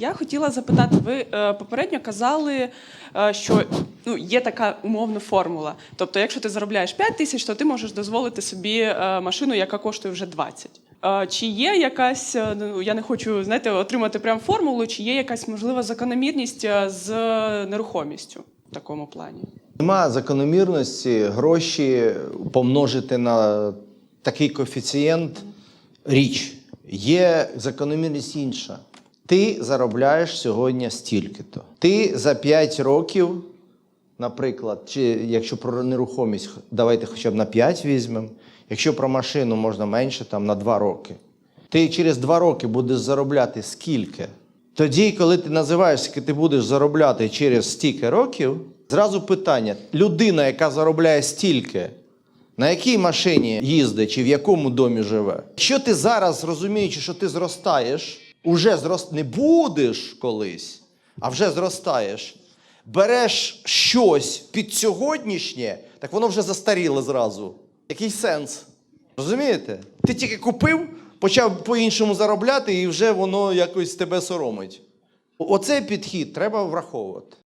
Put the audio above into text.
Я хотіла запитати, ви е, попередньо казали, е, що ну, є така умовна формула. Тобто, якщо ти заробляєш 5 тисяч, то ти можеш дозволити собі е, машину, яка коштує вже 20. Е, чи є якась, ну я не хочу знаєте, отримати прям формулу, чи є якась можлива закономірність з нерухомістю в такому плані? Нема закономірності гроші помножити на такий коефіцієнт річ. Є закономірність інша. Ти заробляєш сьогодні стільки-то. Ти за 5 років, наприклад, чи якщо про нерухомість, давайте хоча б на 5 візьмемо. Якщо про машину можна менше, там на 2 роки. Ти через 2 роки будеш заробляти скільки? Тоді, коли ти називаєш, скільки ти будеш заробляти через стільки років, зразу питання: людина, яка заробляє стільки, на якій машині їздить чи в якому домі живе? Якщо ти зараз розуміючи, що ти зростаєш, уже зрост не будеш колись, а вже зростаєш, береш щось під сьогоднішнє, так воно вже застаріло зразу. Який сенс? Розумієте? Ти тільки купив, почав по-іншому заробляти, і вже воно якось тебе соромить. Оцей підхід треба враховувати.